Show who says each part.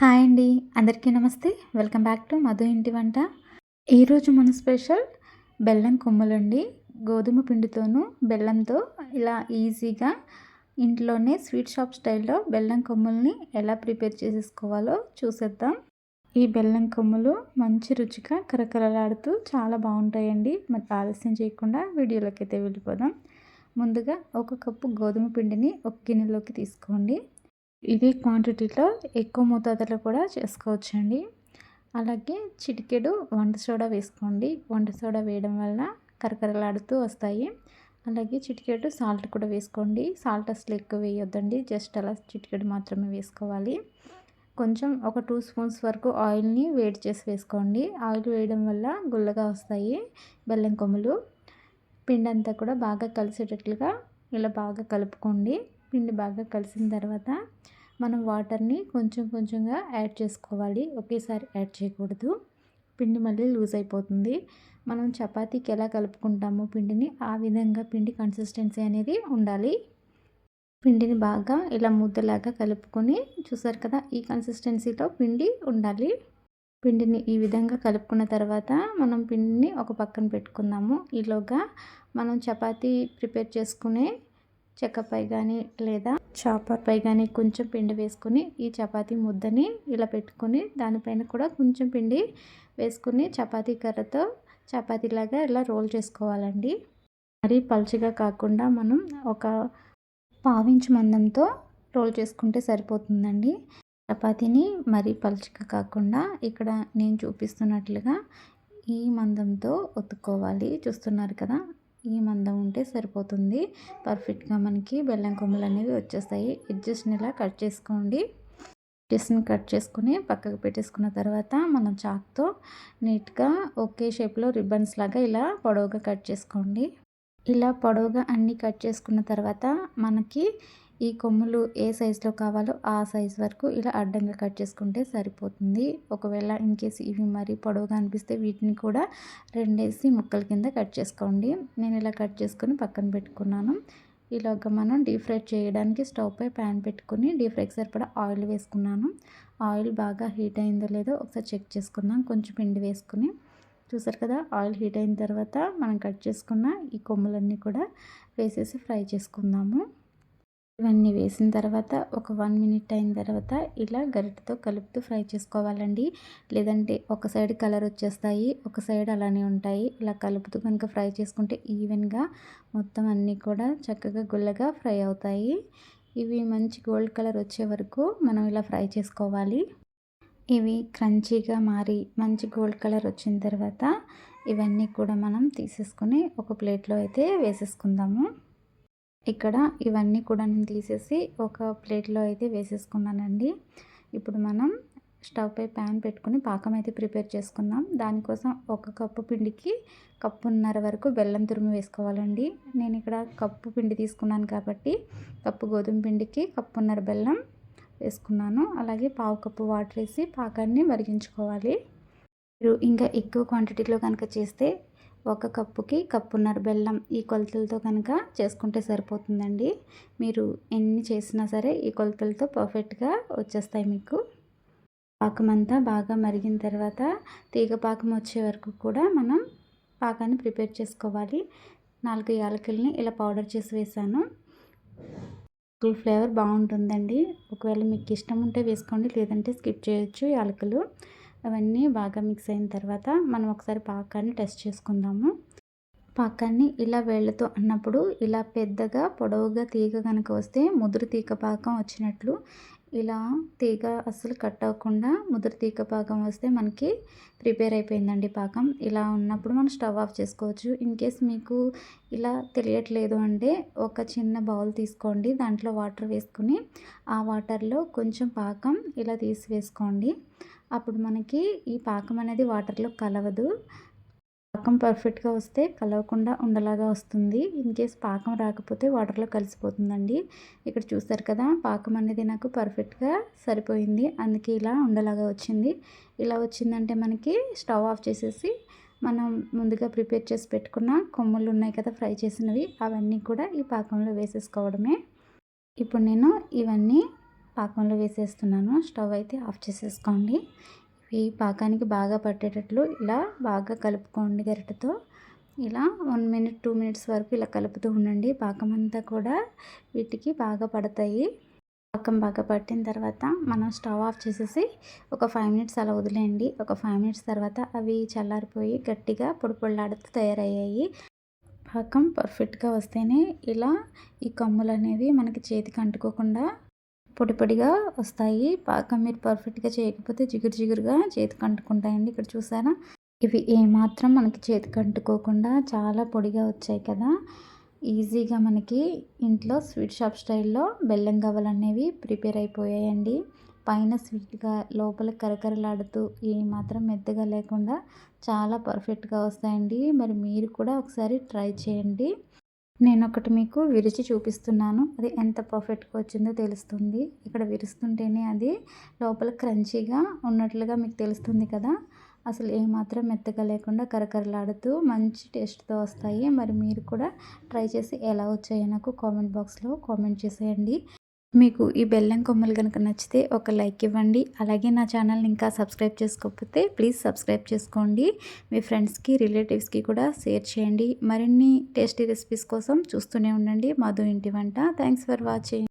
Speaker 1: Hi అండి. అందరికీ నమస్తే. వెల్కమ్ బ్యాక్ టు మధు ఇంటి వంట. ఈరోజు మన స్పెషల్ బెల్లం కొమ్ములండి. గోధుమ పిండితోనూ బెల్లంతో ఇలా ఈజీగా ఇంట్లోనే స్వీట్ షాప్ స్టైల్లో బెల్లం కొమ్ముల్ని ఎలా ప్రిపేర్ చేసేసుకోవాలో చూసేద్దాం. ఈ బెల్లం కొమ్ములు మంచి రుచిగా కరకరలాడుతూ చాలా బాగుంటాయండి. మరి ఆలస్యం చేయకుండా వీడియోలోకి అయితే వెళ్ళిపోదాం. ముందుగా ఒక కప్పు గోధుమ పిండిని ఒక గిన్నెలోకి తీసుకోండి. ఇది క్వాంటిటీలో ఎక్కువ మోతాదులో కూడా చేసుకోవచ్చండి. అలాగే చిటికెడు వంట సోడా వేసుకోండి. వంట సోడా వేయడం వల్ల కరకరలాడుతూ వస్తాయి. అలాగే చిటికెడు సాల్ట్ కూడా వేసుకోండి. సాల్ట్ అసలు ఎక్కువ వేయొద్దండి. జస్ట్ అలా చిటికెడు మాత్రమే వేసుకోవాలి. కొంచెం ఒక టూ స్పూన్స్ వరకు ఆయిల్ని వేడి చేసి వేసుకోండి. ఆయిల్ వేయడం వల్ల గుల్లగా వస్తాయి బెల్లం కొమ్ములు. పిండి అంతా కూడా బాగా కలిసేటట్లుగా ఇలా బాగా కలుపుకోండి. పిండి బాగా కలిసిన తర్వాత మనం వాటర్ని కొంచెం కొంచెంగా యాడ్ చేసుకోవాలి. ఒకేసారి యాడ్ చేయకూడదు. పిండి మళ్ళీ లూజ్ అయిపోతుంది. మనం చపాతీకి ఎలా కలుపుకుంటామో పిండిని ఆ విధంగా పిండి కన్సిస్టెన్సీ అనేది ఉండాలి. పిండిని బాగా ఇలా ముద్దలాగా కలుపుకొని చూసారు కదా ఈ కన్సిస్టెన్సీలో పిండి ఉండాలి. పిండిని ఈ విధంగా కలుపుకున్న తర్వాత మనం పిండిని ఒక పక్కన పెట్టుకుందాము. ఈలోగా మనం చపాతీ ప్రిపేర్ చేసుకునే చెక్కపై కానీ లేదా చాపర్పై కానీ కొంచెం పిండి వేసుకుని ఈ చపాతీ ముద్దని ఇలా పెట్టుకొని దానిపైన కూడా కొంచెం పిండి వేసుకుని చపాతీ కర్రతో చపాతీలాగా ఇలా రోల్ చేసుకోవాలండి. మరీ పలుచగా కాకుండా మనం ఒక పావించు మందంతో రోల్ చేసుకుంటే సరిపోతుందండి. చపాతీని మరీ పలుచగా కాకుండా ఇక్కడ నేను చూపిస్తున్నట్లుగా ఈ మందంతో ఒత్తుకోవాలి. చూస్తున్నారు కదా? ఈ మందం ఉంటే సరిపోతుంది. పర్ఫెక్ట్గా మనకి బెల్లం కొమ్మలు అనేవి వచ్చేస్తాయి. ఎడ్జస్ట్ని ఇలా కట్ చేసుకోండి. ఎడ్జస్ట్ని కట్ చేసుకుని పక్కకు పెట్టేసుకున్న తర్వాత మనం చాక్తో నీట్గా ఒకే షేప్లో రిబ్బన్స్ లాగా ఇలా పొడవుగా కట్ చేసుకోండి. ఇలా పొడవుగా అన్నీ కట్ చేసుకున్న తర్వాత మనకి ఈ కొమ్ములు ఏ సైజులో కావాలో ఆ సైజ్ వరకు ఇలా అడ్డంగా కట్ చేసుకుంటే సరిపోతుంది. ఒకవేళ ఇన్ కేసు ఇవి మరీ పొడవుగా అనిపిస్తే వీటిని కూడా రెండేసి ముక్కల కింద కట్ చేసుకోండి. నేను ఇలా కట్ చేసుకొని పక్కన పెట్టుకున్నాను. ఇలాగ మనం డీప్ ఫ్రై చేయడానికి స్టవ్ పై ప్యాన్ పెట్టుకుని డీప్ ఫ్రైకి సరిపడా ఆయిల్ వేసుకున్నాను. ఆయిల్ బాగా హీట్ అయిందో లేదో ఒకసారి చెక్ చేసుకుందాం. కొంచెం పిండి వేసుకుని. చూసారు కదా ఆయిల్ హీట్ అయిన తర్వాత మనం కట్ చేసుకున్న ఈ కొమ్ములన్నీ కూడా వేసేసి ఫ్రై చేసుకుందాము. ఇవన్నీ వేసిన తర్వాత ఒక వన్ మినిట్ అయిన తర్వాత ఇలా గరిటతో కలుపుతూ ఫ్రై చేసుకోవాలండి. లేదంటే ఒక సైడ్ కలర్ వచ్చేస్తాయి ఒక సైడ్ అలానే ఉంటాయి. ఇలా కలుపుతూ కనుక ఫ్రై చేసుకుంటే ఈవెన్గా మొత్తం అన్నీ కూడా చక్కగా గుల్లగా ఫ్రై అవుతాయి. ఇవి మంచి గోల్డ్ కలర్ వచ్చే వరకు మనం ఇలా ఫ్రై చేసుకోవాలి. ఇవి క్రంచీగా మారి మంచి గోల్డ్ కలర్ వచ్చిన తర్వాత ఇవన్నీ కూడా మనం తీసేసుకొని ఒక ప్లేట్లో అయితే వేసేసుకుందాము. ఇక్కడ ఇవన్నీ కూడా నేను తీసేసి ఒక ప్లేట్లో అయితే వేసేసుకున్నానండి. ఇప్పుడు మనం స్టవ్ పై ప్యాన్ పెట్టుకుని పాకం అయితే ప్రిపేర్ చేసుకున్నాం దానికోసం ఒక కప్పు పిండికి కప్పున్నర వరకు బెల్లం తురుము వేసుకోవాలండి. నేను ఇక్కడ కప్పు పిండి తీసుకున్నాను కాబట్టి కప్పు గోధుమ పిండికి కప్పున్నర బెల్లం వేసుకున్నాను. అలాగే పావు కప్పు వాటర్ వేసి పాకాన్ని మరిగించుకోవాలి. మీరు ఇంకా ఎక్కువ క్వాంటిటీలో కనుక చేస్తే ఒక కప్పుకి కప్పున్నర బెల్లం ఈ కొలతలతో కనుక చేసుకుంటే సరిపోతుందండి. మీరు ఎన్ని చేసినా సరే ఈ కొలతలతో పర్ఫెక్ట్గా వచ్చేస్తాయి మీకు. పాకమంతా బాగా మరిగిన తర్వాత తీగ పాకం వచ్చే వరకు కూడా మనం పాకాన్ని ప్రిపేర్ చేసుకోవాలి. నాలుగు యాలకుల్ని ఇలా పౌడర్ చేసి వేసాను. ఫ్లేవర్ బాగుంటుందండి. ఒకవేళ మీకు ఇష్టం ఉంటే వేసుకోండి లేదంటే స్కిప్ చేయొచ్చు యాలకులు. అవన్నీ బాగా మిక్స్ అయిన తర్వాత మనం ఒకసారి పాకాన్ని టెస్ట్ చేసుకుందాము. పాకాన్ని ఇలా వేళ్ళతో అన్నప్పుడు ఇలా పెద్దగా పొడవుగా తీగ కనుక వస్తే ముదురు తీగ పాకం వచ్చినట్లు ఇలా తీగ అస్సలు కట్ అవ్వకుండా ముదురు తీగ పాకం వస్తే మనకి ప్రిపేర్ అయిపోయిందండి పాకం. ఇలా ఉన్నప్పుడు మనం స్టవ్ ఆఫ్ చేసుకోవచ్చు. ఇన్ కేస్ మీకు ఇలా తెలియట్లేదు అంటే ఒక చిన్న బౌల్ తీసుకోండి. దాంట్లో వాటర్ వేసుకుని ఆ వాటర్లో కొంచెం పాకం ఇలా తీసి వేసుకోండి. అప్పుడు మనకి ఈ పాకం అనేది వాటర్లో కలవదు. పాకం పర్ఫెక్ట్గా వస్తే కలవకుండా ఉండలాగా వస్తుంది. ఇన్ కేస్ పాకం రాకపోతే వాటర్లో కలిసిపోతుందండి. ఇక్కడ చూస్తారు కదా పాకం అనేది నాకు పర్ఫెక్ట్గా సరిపోయింది. అందుకే ఇలా ఉండలాగా వచ్చింది. ఇలా వచ్చిందంటే మనకి స్టవ్ ఆఫ్ చేసేసి మనం ముందుగా ప్రిపేర్ చేసి పెట్టుకున్న కొమ్ములు ఉన్నాయి కదా ఫ్రై చేసినవి అవన్నీ కూడా ఈ పాకంలో వేసేసుకోవడమే. ఇప్పుడు నేను ఇవన్నీ పాకంలో వేసేస్తున్నాను. స్టవ్ అయితే ఆఫ్ చేసేసుకోండి. ఈ పాకానికి బాగా పట్టేటట్లు ఇలా బాగా కలుపుకోండి గరిటతో ఇలా వన్ మినిట్ టూ మినిట్స్ వరకు ఇలా కలుపుతూ ఉండండి. పాకం అంతా కూడా వీటికి బాగా పడతాయి. పాకం బాగా పట్టిన తర్వాత మనం స్టవ్ ఆఫ్ చేసేసి ఒక ఫైవ్ మినిట్స్ అలా వదిలేయండి. ఒక ఫైవ్ మినిట్స్ తర్వాత అవి చల్లారిపోయి గట్టిగా పొడిపొళ్ళాడుతూ తయారయ్యాయి. పాకం పర్ఫెక్ట్గా వస్తేనే ఇలా ఈ కమ్ములు అనేవి మనకి చేతికి అంటుకోకుండా పొడి పొడిగా వస్తాయి. పాకం మీరు పర్ఫెక్ట్గా చేయకపోతే జిగురు జిగురుగా చేతికి అంటుకుంటాయండి ఇక్కడ చూసారా? ఇవి ఏమాత్రం మనకి చేతికి అంటుకోకుండా చాలా పొడిగా వచ్చాయి కదా. ఈజీగా మనకి ఇంట్లో స్వీట్ షాప్ స్టైల్లో బెల్లం గవ్వలు అనేవి ప్రిపేర్ అయిపోయాయండి. పైన స్వీట్గా లోపల కరకరలాడుతూ ఏమాత్రం మెత్తగా లేకుండా చాలా పర్ఫెక్ట్గా వస్తాయండి. మరి మీరు కూడా ఒకసారి ట్రై చేయండి. నేను ఒకటి మీకు విరిచి చూపిస్తున్నాను. అది ఎంత పర్ఫెక్ట్గా వచ్చిందో తెలుస్తుంది. ఇక్కడ విరుస్తుంటేనే అది లోపల క్రంచీగా ఉన్నట్లుగా మీకు తెలుస్తుంది కదా. అసలు ఏమాత్రం మెత్తగా లేకుండా కరకరలాడుతూ మంచి టేస్ట్తో వస్తాయి. మరి మీరు కూడా ట్రై చేసి ఎలా వచ్చాయో నాకు కామెంట్ బాక్స్లో కామెంట్ చేసేయండి. మీకు ఈ బెల్లం కొమ్మలు కనుక నచ్చితే ఒక లైక్ ఇవ్వండి. అలాగే నా ఛానల్ని ఇంకా సబ్స్క్రైబ్ చేసుకోకపోతే ప్లీజ్ సబ్స్క్రైబ్ చేసుకోండి. మీ ఫ్రెండ్స్కి రిలేటివ్స్కి కూడా షేర్ చేయండి. మరిన్ని టేస్టీ రెసిపీస్ కోసం చూస్తూనే ఉండండి. మధు ఇంటి వంట. Thanks for watching.